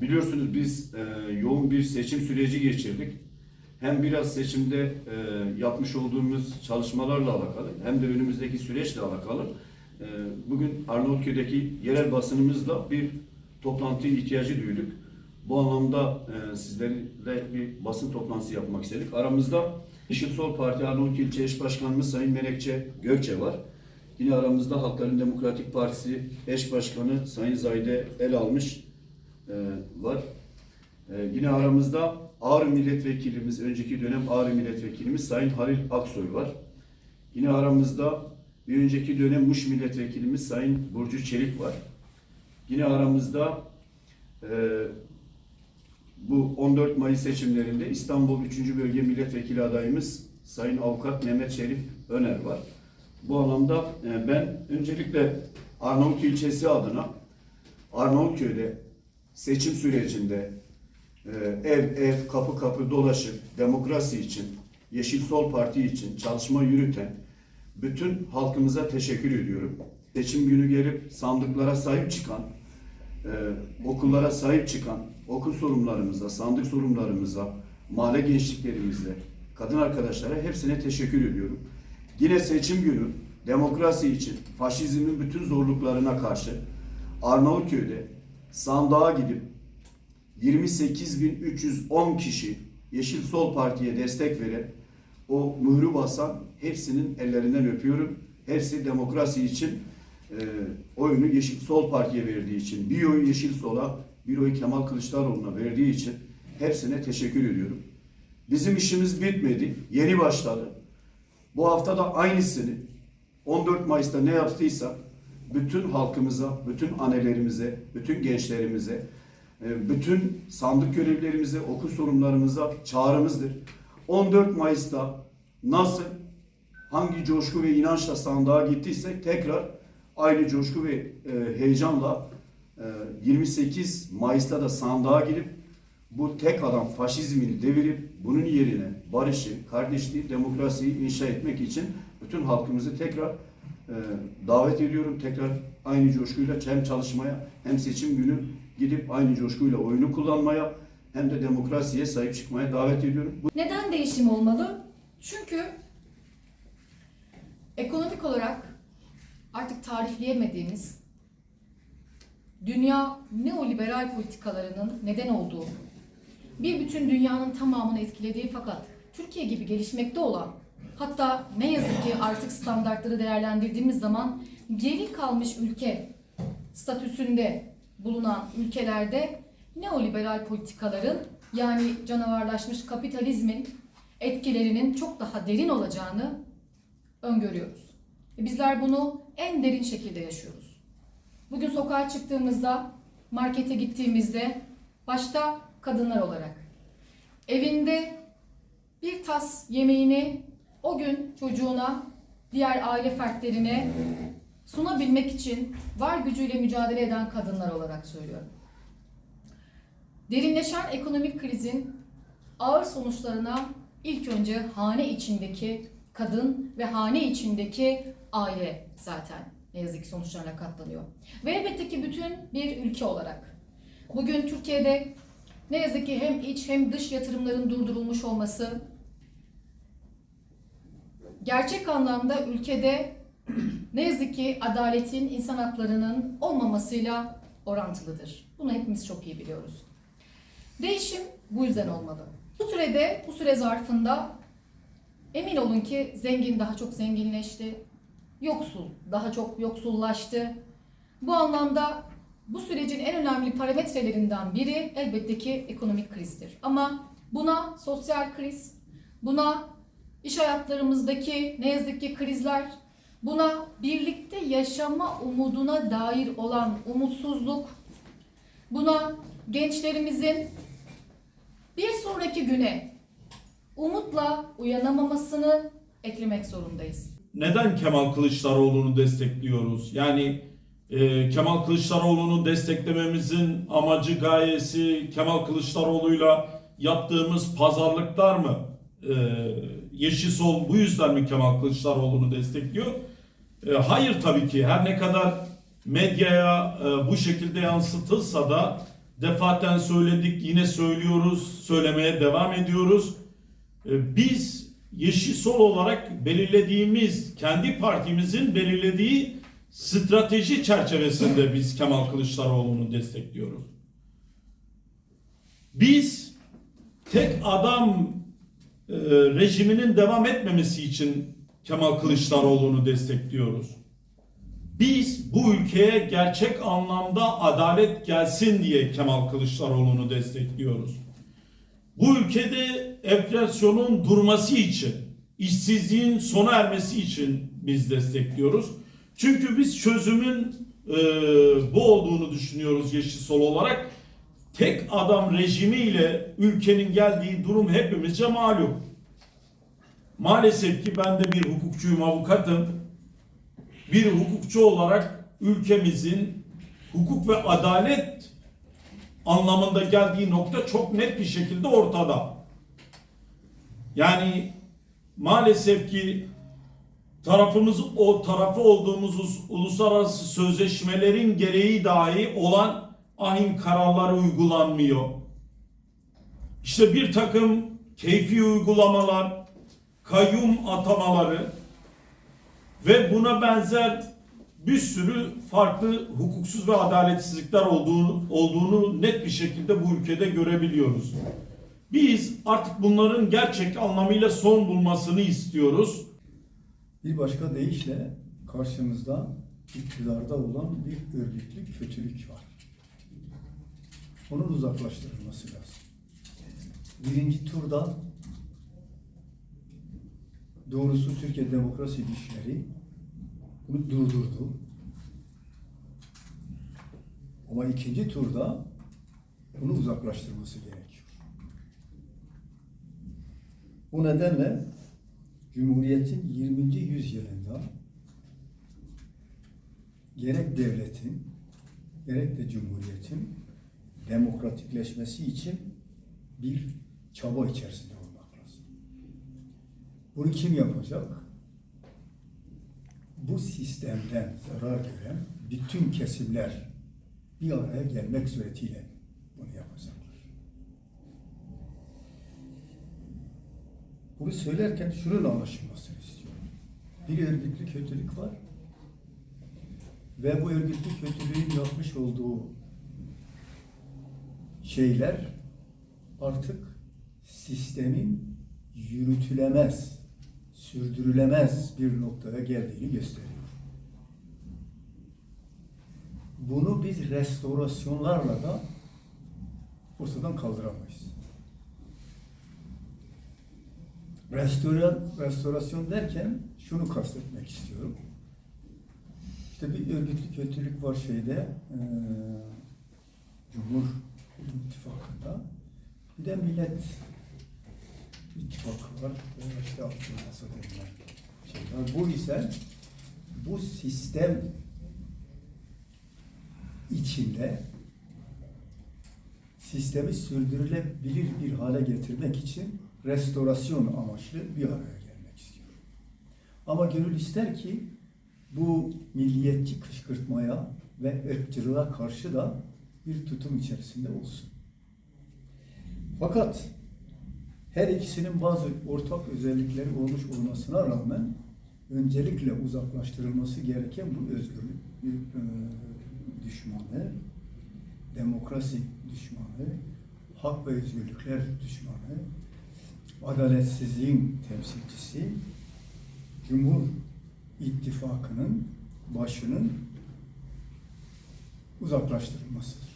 Biliyorsunuz biz e, yoğun bir seçim süreci geçirdik. Hem biraz seçimde e, yapmış olduğumuz çalışmalarla alakalı hem de önümüzdeki süreçle alakalı e, bugün Arnavutköy'deki yerel basınımızla bir toplantı ihtiyacı duyduk. Bu anlamda e, sizlerle bir basın toplantısı yapmak istedik. Aramızda Yeşil Sol Parti Arnavutköy İlçe Eş Başkanımız Sayın Menekçe Gökçe var. Yine aramızda Halkların Demokratik Partisi Eş Başkanı Sayın Zayde El almış var. E, yine aramızda Ağrı Milletvekilimiz, önceki dönem Ağrı Milletvekilimiz Sayın Halil Aksoy var. Yine aramızda bir önceki dönem Muş Milletvekilimiz Sayın Burcu Çelik var. Yine aramızda e, bu 14 Mayıs seçimlerinde İstanbul 3. Bölge Milletvekili adayımız Sayın Avukat Mehmet Şerif Öner var. Bu anlamda e, ben öncelikle Arnavutköy ilçesi adına Arnavutköy'de seçim sürecinde e, ev ev kapı kapı dolaşıp demokrasi için, Yeşil Sol Parti için çalışma yürüten bütün halkımıza teşekkür ediyorum. Seçim günü gelip sandıklara sahip çıkan, e, okullara sahip çıkan, okul sorumlularımıza, sandık sorumlularımıza, mahalle gençliklerimize, kadın arkadaşlara hepsine teşekkür ediyorum. Yine seçim günü demokrasi için, faşizmin bütün zorluklarına karşı Arnavutköy'de sandığa gidip 28.310 kişi Yeşil Sol Parti'ye destek veren o mührü basan hepsinin ellerinden öpüyorum. Hepsi demokrasi için e, oyunu Yeşil Sol Parti'ye verdiği için, bir oy Yeşil Sol'a, bir oy Kemal Kılıçdaroğlu'na verdiği için hepsine teşekkür ediyorum. Bizim işimiz bitmedi, yeni başladı. Bu hafta da aynısını 14 Mayıs'ta ne yaptıysa bütün halkımıza, bütün annelerimize, bütün gençlerimize, e, bütün sandık görevlerimize, okul sorumlularımıza çağrımızdır. 14 Mayıs'ta nasıl hangi coşku ve inançla sandığa gittiysek tekrar aynı coşku ve e, heyecanla e, 28 Mayıs'ta da sandığa girip bu tek adam faşizmini devirip bunun yerine barışı, kardeşliği, demokrasiyi inşa etmek için bütün halkımızı tekrar e, davet ediyorum. Tekrar aynı coşkuyla hem çalışmaya hem seçim günü gidip aynı coşkuyla oyunu kullanmaya hem de demokrasiye sahip çıkmaya davet ediyorum. Neden değişim olmalı? Çünkü ekonomik olarak artık tarifleyemediğimiz dünya neoliberal politikalarının neden olduğu, bir bütün dünyanın tamamını etkilediği fakat Türkiye gibi gelişmekte olan hatta ne yazık ki artık standartları değerlendirdiğimiz zaman geri kalmış ülke statüsünde bulunan ülkelerde neoliberal politikaların yani canavarlaşmış kapitalizmin etkilerinin çok daha derin olacağını öngörüyoruz. Ve bizler bunu en derin şekilde yaşıyoruz. Bugün sokağa çıktığımızda, markete gittiğimizde başta kadınlar olarak evinde bir tas yemeğini o gün çocuğuna, diğer aile fertlerine sunabilmek için var gücüyle mücadele eden kadınlar olarak söylüyorum. Derinleşen ekonomik krizin ağır sonuçlarına ilk önce hane içindeki kadın ve hane içindeki aile zaten ne yazık ki sonuçlarına katlanıyor. Ve elbette ki bütün bir ülke olarak. Bugün Türkiye'de ne yazık ki hem iç hem dış yatırımların durdurulmuş olması gerçek anlamda ülkede ne yazık ki adaletin, insan haklarının olmamasıyla orantılıdır. Bunu hepimiz çok iyi biliyoruz. Değişim bu yüzden olmalı. Bu sürede, bu süre zarfında emin olun ki zengin daha çok zenginleşti, yoksul daha çok yoksullaştı. Bu anlamda bu sürecin en önemli parametrelerinden biri elbette ki ekonomik krizdir. Ama buna sosyal kriz, buna iş hayatlarımızdaki ne yazık ki krizler, buna birlikte yaşama umuduna dair olan umutsuzluk, buna gençlerimizin bir sonraki güne umutla uyanamamasını eklemek zorundayız. neden Kemal Kılıçdaroğlu'nu destekliyoruz? Yani e, Kemal Kılıçdaroğlu'nu desteklememizin amacı, gayesi Kemal Kılıçdaroğlu'yla yaptığımız pazarlıklar mı? E, Yeşil Sol bu yüzden mi Kemal Kılıçdaroğlu'nu destekliyor? E, hayır tabii ki. Her ne kadar medyaya e, bu şekilde yansıtılsa da defaten söyledik, yine söylüyoruz, söylemeye devam ediyoruz. E, Biz Yeşil Sol olarak belirlediğimiz, kendi partimizin belirlediği strateji çerçevesinde biz Kemal Kılıçdaroğlu'nu destekliyoruz. Biz tek adam e, rejiminin devam etmemesi için Kemal Kılıçdaroğlu'nu destekliyoruz. Biz bu ülkeye gerçek anlamda adalet gelsin diye Kemal Kılıçdaroğlu'nu destekliyoruz. Bu ülkede enflasyonun durması için, işsizliğin sona ermesi için biz destekliyoruz. Çünkü biz çözümün e, bu olduğunu düşünüyoruz Yeşil Sol olarak. Tek adam rejimiyle ülkenin geldiği durum hepimizce malum. Maalesef ki ben de bir hukukçuyum, avukatım. Bir hukukçu olarak ülkemizin hukuk ve adalet anlamında geldiği nokta çok net bir şekilde ortada. Yani maalesef ki tarafımız o tarafı olduğumuz us- uluslararası sözleşmelerin gereği dahi olan ahim kararları uygulanmıyor. İşte bir takım keyfi uygulamalar, kayyum atamaları ve buna benzer bir sürü farklı hukuksuz ve adaletsizlikler olduğunu, olduğunu net bir şekilde bu ülkede görebiliyoruz. Biz artık bunların gerçek anlamıyla son bulmasını istiyoruz. Bir başka deyişle karşımızda iktidarda olan bir örgütlü kötülük var. Onun uzaklaştırılması lazım. Birinci turda doğrusu Türkiye Demokrasi Güçleri bunu durdurdu. Ama ikinci turda bunu uzaklaştırması gerekiyor. Bu nedenle Cumhuriyet'in 20. yüzyılında gerek devletin gerek de cumhuriyetin demokratikleşmesi için bir çaba içerisinde olmak lazım. Bunu kim yapacak? Bu sistemden zarar gören bütün kesimler bir araya gelmek suretiyle bunu yapacaklar. Bunu söylerken şunun anlaşılmasını istiyorum. Bir örgütlü kötülük var ve bu örgütlü kötülüğün yapmış olduğu şeyler artık sistemin yürütülemez, sürdürülemez bir noktaya geldiğini gösteriyor. Bunu biz restorasyonlarla da ortadan kaldıramayız. Restoran, restorasyon derken şunu kastetmek istiyorum. İşte bir örgütlü kötülük var şeyde, eee Cumhur İttifakı'nda. Bir de Millet İttifakı var. Ve işte masa denilen şey var. Bu ise bu sistem içinde sistemi sürdürülebilir bir hale getirmek için restorasyon amaçlı bir araya gelmek istiyor. Ama gönül ister ki bu milliyetçi kışkırtmaya ve ırkçılığa karşı da bir tutum içerisinde olsun. Fakat her ikisinin bazı ortak özellikleri olmuş olmasına rağmen öncelikle uzaklaştırılması gereken bu özgürlük e, düşmanı, demokrasi düşmanı, hak ve özgürlükler düşmanı, adaletsizliğin temsilcisi, Cumhur İttifakı'nın başının uzaklaştırılmasıdır.